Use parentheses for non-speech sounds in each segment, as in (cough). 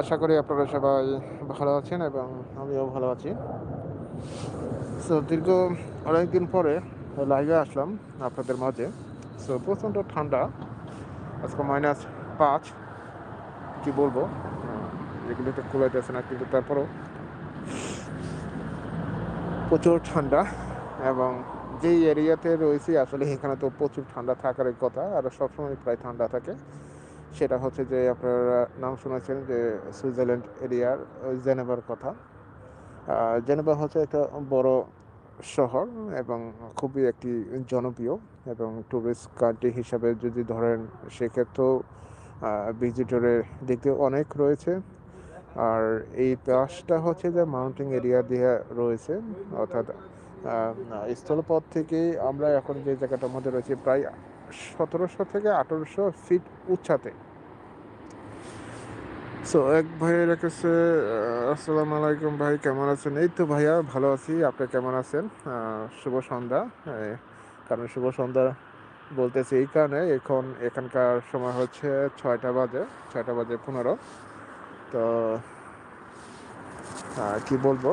আশা করি আপনারা সবাই ভালো আছেন এবং আমিও ভালো আছি। সো দীর্ঘ অনেকদিন পরে লাইভে আসলাম আপনাদের মাঝে। সো প্রচণ্ড ঠান্ডা, আজকে মাইনাস পাঁচ, কি বলব? এগুলো তো কুলাইতেছে না, কিন্তু তারপরও প্রচুর ঠান্ডা এবং যেই এরিয়াতে রয়েছি, আসলে এখানে তো প্রচুর ঠান্ডা থাকার কথা, আর সবসময় প্রায় ঠান্ডা থাকে। সেটা হচ্ছে যে আপনারা নাম শুনেছেন যে সুইজারল্যান্ড এরিয়ার জেনেভার কথা। জেনেভা হচ্ছে একটা বড় শহর এবং খুবই একটি জনপ্রিয় এবং টুরিস্ট কান্ট্রি হিসাবে যদি ধরেন সেক্ষেত্রেও ভিজিটরের দিক দিয়ে অনেক রয়েছে। আর এই পাশটা হচ্ছে যে মাউন্টেন এরিয়া দিয়ে রয়েছে। অর্থাৎ স্থলপথ থেকে আমরা এখন যে জায়গাটার মধ্যে রয়েছি, প্রায় সতেরোশো থেকে আঠেরোশো ফিট উচ্চাতে সো এক ভাই রেখেছে আসসালামু আলাইকুম ভাই, কেমন আছেন? এই তো ভাইয়া, ভালো আছি। আপনি কেমন আছেন? শুভ সন্ধ্যা। কারণ শুভ সন্ধ্যা বলতেছি এই কারণে। এখন, এখানকার সময় হচ্ছে ছয়টা বাজে ছয়টা বাজে পনেরো। তো কি বলব?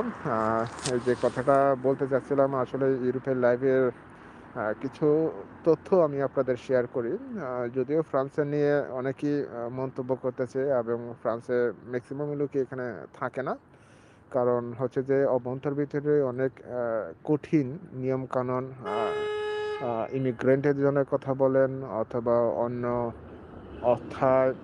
যে কথাটা বলতে চাচ্ছিলাম, আসলে ইউরোপের লাইভের কিছু তথ্য আমি আপনাদের শেয়ার করি। যদিও ফ্রান্সে নিয়ে অনেকেই মন্তব্য করতেছে এবং ফ্রান্সে ম্যাক্সিমাম লোকই এখানে থাকে না। কারণ হচ্ছে যে, অভ্যন্তর ভিতরে অনেক কঠিন নিয়মকানুন ইমিগ্রেন্টের জন্য কথা বলেন অথবা অন্য অর্থাৎ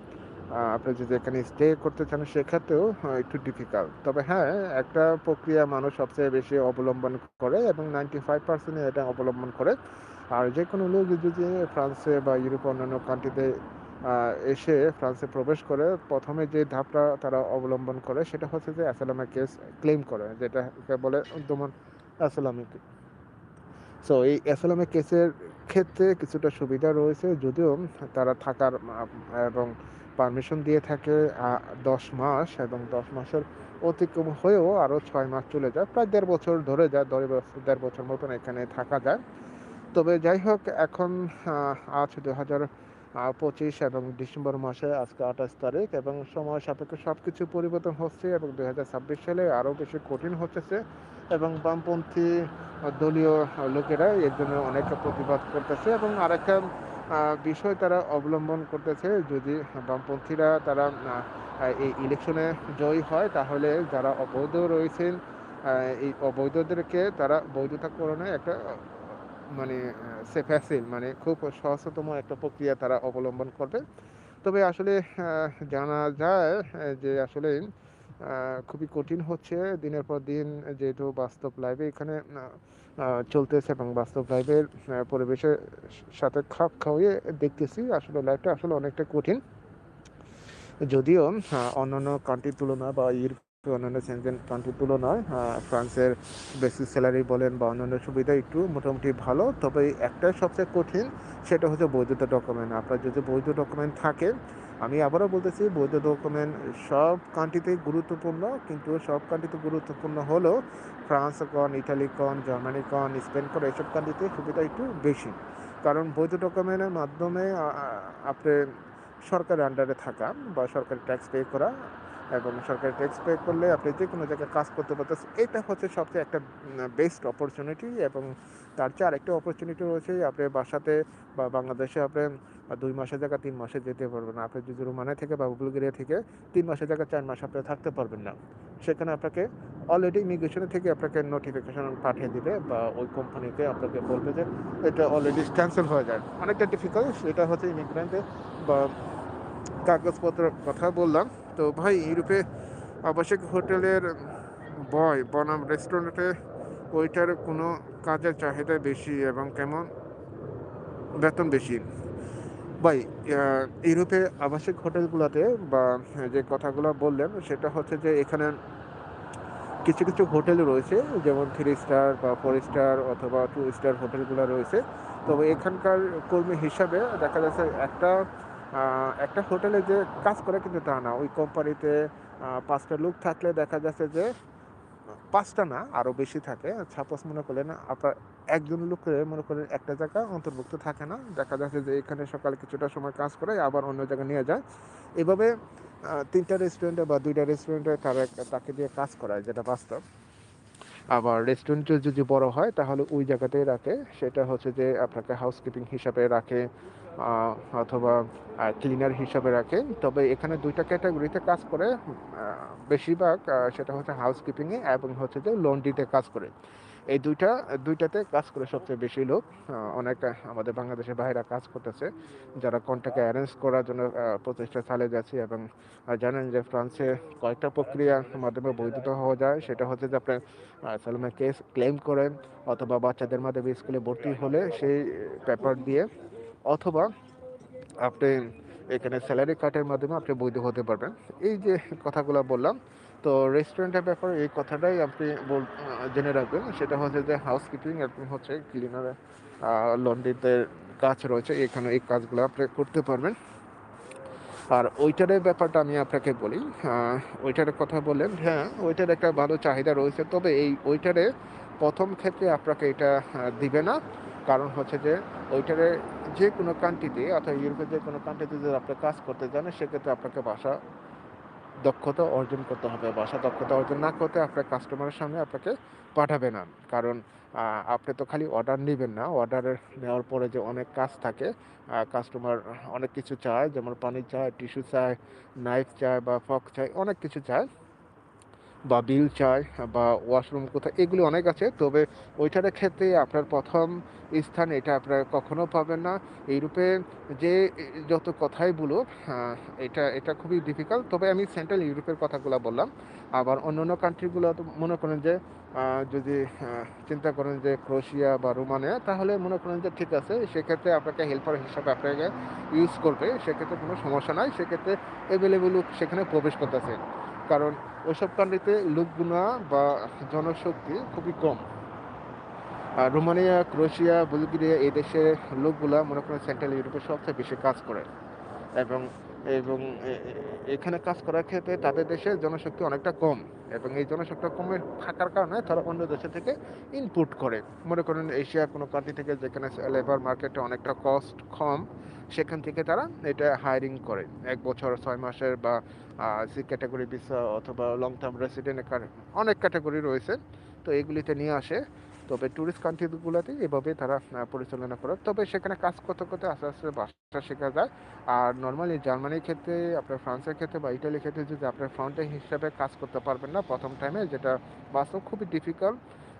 আপনি যদি এখানে স্টে করতে চান, সেক্ষেত্রেও একটু ডিফিকাল্ট তবে হ্যাঁ একটা প্রক্রিয়া মানুষ সবচেয়ে বেশি অবলম্বন করে এবং নাইনটি ফাইভ পার্সেন্ট এটা অবলম্বন করে। আর যে কোনো লোক যদি ফ্রান্সে বা ইউরোপ অন্যান্য কান্ট্রিতে এসে ফ্রান্সে প্রবেশ করে, প্রথমে যে ধাপটা তারা অবলম্বন করে, সেটা হচ্ছে যে অ্যাসালামের কেস ক্লেম করে, যেটা বলে দমন অ্যাসালামিক সো এই অ্যাসালামের কেসের ক্ষেত্রে কিছুটা সুবিধা রয়েছে, যদিও তারা থাকার এবং পারমিশন দিয়ে থাকে দশ মাস এবং দশ মাসের অতিক্রম হয়েও আরও ছয় মাস চলে যায়। প্রায় দেড় বছর ধরে যায় দেড় বছর মতন এখানে থাকা যায়। তবে যাই হোক, এখন আজ দু হাজার পঁচিশ এবং ডিসেম্বর মাসে আজকে আঠাশ তারিখ এবং সময় সাপেক্ষে সব কিছু পরিবর্তন হচ্ছে এবং দু হাজার ছাব্বিশ সালে আরও বেশি কঠিন হচ্ছে এবং বামপন্থী দলীয় লোকেরা এর জন্য অনেক প্রতিবাদ করতেছে এবং আরেকটা বিষয় তারা অবলম্বন করতেছে। যদি বামপন্থীরা তারা এই ইলেকশনে জয়ী হয়, তাহলে যারা অবৈধ রয়েছেন এই অবৈধদেরকে তারা বৈধতা বৈধতাকরণে একটা মানে সেফাসিল মানে খুব সহজতম একটা প্রক্রিয়া তারা অবলম্বন করবে। তবে আসলে জানা যায় যে আসলে খুবই কঠিন হচ্ছে। দিনের পর দিন যেহেতু বাস্তব লাইভে এখানে চলতেছে এবং বাস্তব লাইভের পরিবেশের সাথে খাপ খাওয়িয়ে দেখতেছি, আসলে লাইভটা আসলে অনেকটা কঠিন। যদিও অন্যান্য কান্ট্রির তুলনায় বা ইউরোপ, অন্যান্য সেনজেন কান্ট্রির তুলনায় ফ্রান্সের বেসিক স্যালারি বলেন বা অন্যান্য সুবিধা একটু মোটামুটি ভালো, তবে একটাই সবচেয়ে কঠিন, সেটা হচ্ছে বৈধতা ডকুমেন্ট আপনার যদি বৈধ ডকুমেন্ট থাকে আমি আবারও বলতেছি, বৈধ ডকুমেন্ট সব কান্ট্রিতেই গুরুত্বপূর্ণ, কিন্তু সব কান্ট্রিতে গুরুত্বপূর্ণ হলেও ফ্রান্স কন ইটালি কন জার্মানি কন স্পেন কন এইসব কান্ট্রিতে সুবিধা একটু বেশি। কারণ বৈধ ডকুমেন্টের মাধ্যমে আপনি সরকারের আন্ডারে থাকা বা সরকারি ট্যাক্স পে করা এবং সরকারি ট্যাক্স পে করলে আপনি যে কোনো জায়গায় কাজ করতে পারতেছেন, এটা হচ্ছে সবচেয়ে একটা বেস্ট অপরচুনিটি এবং তার চেয়ে আরেকটা অপরচুনিটি রয়েছে আপনি বাসাতে বা বাংলাদেশে আপনি দুই মাসের জায়গা তিন মাসে যেতে পারবেন না। আপনি যদি রোমানে থেকে বা বুলগেরিয়া থেকে তিন মাসের জায়গা চার মাস আপনি থাকতে পারবেন না। সেখানে আপনাকে অলরেডি ইমিগ্রেশনে থেকে আপনাকে নোটিফিকেশন পাঠিয়ে দিবে বা ওই কোম্পানিতে আপনাকে বলবে যে এটা অলরেডি ক্যান্সেল হয়ে যায়। অনেকটা ডিফিকাল্ট এটা হচ্ছে ইমিগ্রেন্টে বা কাগজপত্র কথা বললাম। তো ভাই, ইউরোপে আবাসিক হোটেলের বয়, বনাম রেস্টুরেন্টে ওইটার কোনো কাজের চাহিদা বেশি এবং কেমন? বেতন বেশি। ভাই ইউরোপে আবাসিক হোটেলগুলোতে বা যে কথাগুলো বললেন, সেটা হচ্ছে যে এখানে কিছু কিছু হোটেল রয়েছে, যেমন থ্রি স্টার বা ফোর স্টার অথবা টু স্টার হোটেলগুলো রয়েছে। তবে এখানকার কর্মী হিসাবে দেখা যাচ্ছে একটা একটা হোটেলে যে কাজ করে কিন্তু তা না। ওই কোম্পানিতে পাঁচটা লোক থাকলে দেখা যাচ্ছে যে পাঁচটা না আরও বেশি থাকে সাপোজ মনে করলেন আপনার একজন লোকের মনে করেন একটা জায়গা অন্তর্ভুক্ত থাকে না দেখা যাচ্ছে যে এখানে সকালে কিছুটা সময় কাজ করে আবার অন্য জায়গায় নিয়ে যায় এভাবে তিনটা রেস্টুরেন্টে বা ২ টা রেস্টুরেন্টে তারা তাকে দিয়ে কাজ করায়, যেটা বাস্তব। আবার রেস্টুরেন্টটা যদি বড় হয়, তাহলে ওই জায়গাতেই রাখে। সেটা হচ্ছে যে আপনাকে হাউসকিপিং হিসাবে রাখে অথবা ক্লিনার হিসাবে রাখে। তবে এখানে দুইটা ক্যাটাগরিতে কাজ করে। বেশিরভাগ সেটা হচ্ছে হাউসকিপিং এ এবং হচ্ছে যে লন্ড্রিতে কাজ করে। এই দুইটা, দুইটাতে কাজ করে সবচেয়ে বেশি লোক। অনেক, আমাদের বাংলাদেশের ভাইরা কাজ করতেছে। যারা কন্ট্রাক্ট অ্যারেঞ্জ করার জন্য প্রচেষ্টা চালিয়ে যাচ্ছে এবং জানেন যে ফ্রান্সে কয়েকটা প্রক্রিয়ার মাধ্যমে বৈধতা হওয়া যায়। সেটা হচ্ছে যে আপনার আ কেস ক্লেম করেন অথবা বাচ্চাদের মাধ্যমে স্কুলে ভর্তি হলে সেই পেপার দিয়ে অথবা আপনি এখানে স্যালারি কাটের মাধ্যমে আপনি বৈধ হতে পারবেন। এই যে কথাগুলো বললাম, তো রেস্টুরেন্টের ব্যাপারে এই কথাটাই আপনি জেনে রাখবেন। সেটা হচ্ছে যে হাউসকিপিং এবং হচ্ছে ক্লিনার লন্ড্রিতে কাজ রয়েছে। এখানে এই কাজগুলো আপনি করতে পারবেন। আর ওইটারের ব্যাপারটা আমি আপনাকে বলি। আ ওয়েটারের কথা বললেন, হ্যাঁ, ওয়েটার একটা ভালো চাহিদা রয়েছে। তবে এই ওয়েটারে প্রথম ক্ষেত্রে আপনাকে এটা দিবে না। কারণ হচ্ছে যে ওইটারে যে কোনো কান্ট্রিতে অর্থাৎ ইউরোপের যে কোনো কান্ট্রিতে যদি আপনি কাজ করতে যান সেক্ষেত্রে আপনাকে ভাষা দক্ষতা অর্জন করতে হবে। ভাষা দক্ষতা অর্জন না করতে আপনার কাস্টমারের সামনে আপনাকে পাঠাবে না। কারণ আপনি তো খালি অর্ডার নেবেন না। অর্ডারের নেওয়ার পরে যে অনেক কাজ থাকে, কাস্টমার অনেক কিছু চায় যেমন পানি চায়, টিস্যু চায়, নাইফ চায় বা ফক চায়, অনেক কিছু চায়। বা বিল চায় বা ওয়াশরুম কোথায়, এগুলি অনেক আছে। তবে ওইটার ক্ষেত্রে আপনার প্রথম স্থান এটা আপনারা কখনো পাবেন না। ইউরোপে যে যত কথাই বলুক আ এটা এটা খুবই ডিফিকাল্ট। তবে আমি সেন্ট্রাল ইউরোপের কথাগুলো বললাম। আবার অন্য অন্য কান্ট্রিগুলো তো মনে করেন যে যদি চিন্তা করেন যে ক্রোশিয়া বা রোমানিয়া, তাহলে মনে করেন যে ঠিক আছে। সেক্ষেত্রে আপনাকে হেল্পার হিসাবে আপনাকে ইউজ করবে। সেক্ষেত্রে কোনো সমস্যা নাই। সেক্ষেত্রে লোক সেখানে প্রবেশ করতেছে। কারণ ওইসব কান্ট্রিতে লোকগুনা বা জনশক্তি খুবই কম। আর রোমানিয়া, ক্রোয়েশিয়া, বুলগেরিয়া এই দেশের লোকগুলা মনে করেন সেন্ট্রাল ইউরোপে সবচেয়ে বেশি কাজ করে। এবং এবং এখানে কাজ করার ক্ষেত্রে তাদের দেশে জনশক্তি অনেকটা কম। এবং এই জনশক্তি কমে থাকার কারণে তারা অন্য দেশে থেকে ইনপুট করে। মনে করেন এশিয়ার কোনো কান্ট্রি থেকে যেখানে লেবার মার্কেটে অনেকটা কস্ট কম, সেখান থেকে তারা এটা হায়ারিং করে। এক বছর ছয় মাসের বা সি ক্যাটেগরি ভিসা অথবা লং টার্ম রেসিডেন্ট অনেক ক্যাটেগরি রয়েছে। তো এগুলিতে নিয়ে আসে। তবে টুরিস্ট কান্ট্রি গুলাতে এভাবে তারা পরিচালনা করে। তবে সেখানে কাজ করতে, করতে আস্তে, আস্তে ভাষা শেখা যায়। আর নর্মালি জার্মানির ক্ষেত্রে, আপনার ফ্রান্সের ক্ষেত্রে বা ইটালির ক্ষেত্রে যদি আপনার ফ্রন্টে হিসাবে কাজ করতে পারবেন না প্রথম টাইমে যেটা বাস্তব খুবই ডিফিকাল্ট।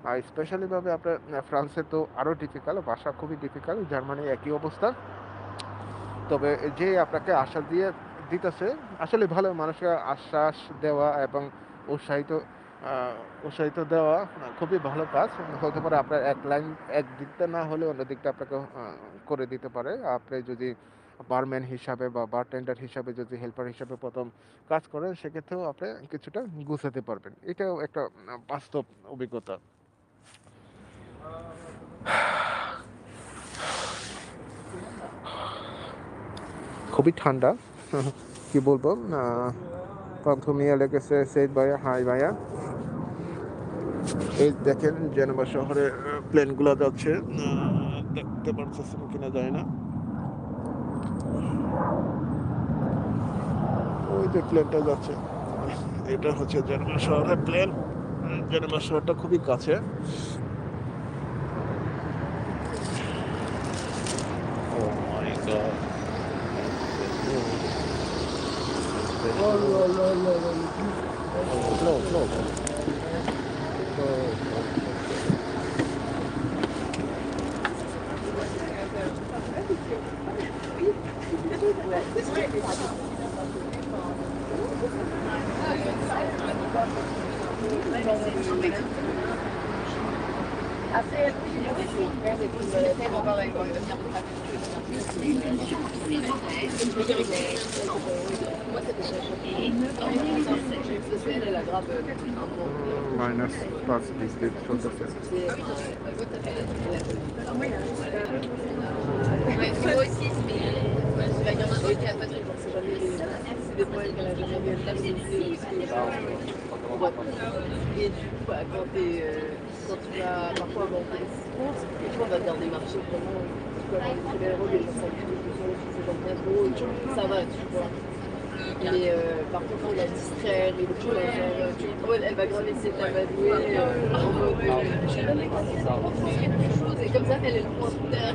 আর স্পেশালিভাবে আপনার ফ্রান্সে তো আরও ডিফিকাল্ট, ভাষা খুবই ডিফিকাল্ট। জার্মানি একই অবস্থা। তবে যে আপনাকে আশ্বাস দিয়ে দিতেছে, আসলে ভালো মানুষকে আশ্বাস দেওয়া এবং উৎসাহিত উৎসাহিত দেওয়া খুবই ভালো কাজ। হতে পারে আপনার এক লাইন এক দিকটা না হলে অন্য দিকটা আপনাকে করে দিতে পারে। আপনি যদি বারম্যান হিসাবে বা বারটেন্ডার হিসাবে যদি হেল্পার হিসাবে প্রথম কাজ করেন সেক্ষেত্রেও আপনি কিছুটা গুছাতে পারবেন। এটাও একটা বাস্তব অভিজ্ঞতা। খুবই ঠান্ডা। (laughs) কি বলব? আ পান্থমিয়া লেগেছে সেইদ ভাইয়া, হাই ভাইয়া। এই দেখেন জেনেভা শহরে প্লেনগুলা যাচ্ছে। দেখতে পারতেছেন কিনা যায় না। ওই যে প্লেনটা যাচ্ছে। এটা হচ্ছে জেনেভা শহরের প্লেন। জেনেভা শহরটা খুবই কাছে। Oh my God! Slow, Minus plus these days for the first. Et du coup, quand t'es tu vas parfois aborder les courses, et toi, on va faire des marchés vraiment, tu peux avoir des ça va, tu vois. Mais euh, par contre, on la distraire et tout, genre, elle va graver ses tables euh, en mode, euh, et comme ça, elle est loin derrière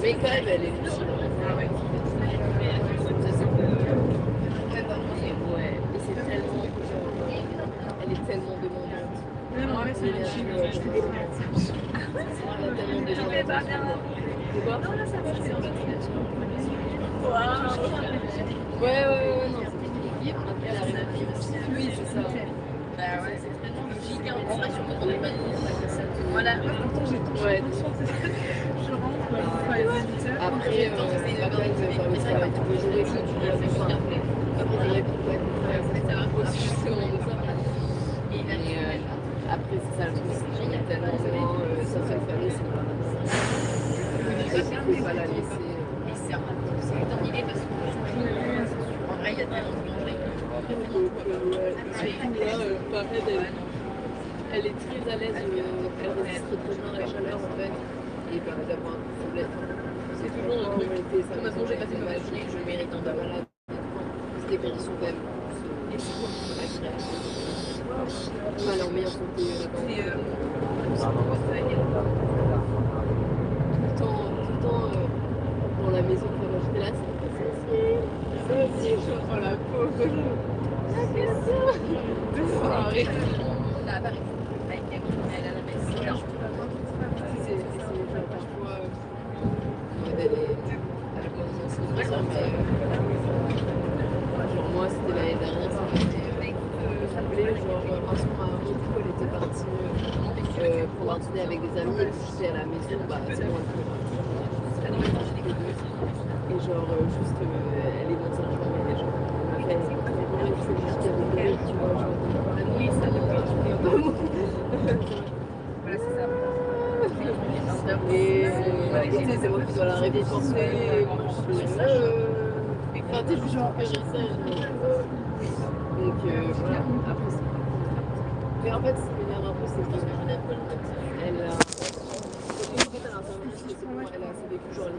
C'est quand même C'est tellement. Elle est tellement demandante. Tellement en Ouais, ouais, ouais, non, c'est équilibre. Ça. Bah ouais, c'est Voilà. Ouais. Après, euh, c'est pas comme de faire le travail tous les jours et tout, tu faire. Après, c'est vrai ça va aussi justement de ça. Et euh, après, c'est ça le truc, c'est qu'il y a tellement de gens, euh, sa seule famille, c'est pas pas la laisser. euh, Et c'est idée parce qu'en vrai, il y a tellement de gens Donc, euh, ouais. Surtout là, euh, Fahed, elle, est très à l'aise, euh, elle résiste très bien à la chaleur en fait. Et bah, plaît. C'est toujours le hein. truc. De toute façon, j'ai passé ma journée, je mérite un bas malade. C'était périssons quand même. Et c'est quoi Pas leur meilleure santé euh, là-bas. C'est. Euh, tout le temps, tout le temps euh, dans la maison, quand j'étais là, c'est ça aussi. Ça aussi, je prends la pauvre. Ah, que ça! Deux fois, arrête. Dîner avec des amis, et j'étais à la maison, bah c'est. Et genre euh, juste, euh, elle est dans sa chambre, et genre, elle fait, c'est juste tu vois, genre, Voilà, c'est ça. Et euh, c'est moi qui dois la et moi, je suis Enfin, ça. Donc, voilà. Après, c'est. Mais en fait, ce qui m'énerve un peu, c'est que elle euh, a. C'est elle, des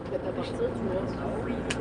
prête à partir, tu vois?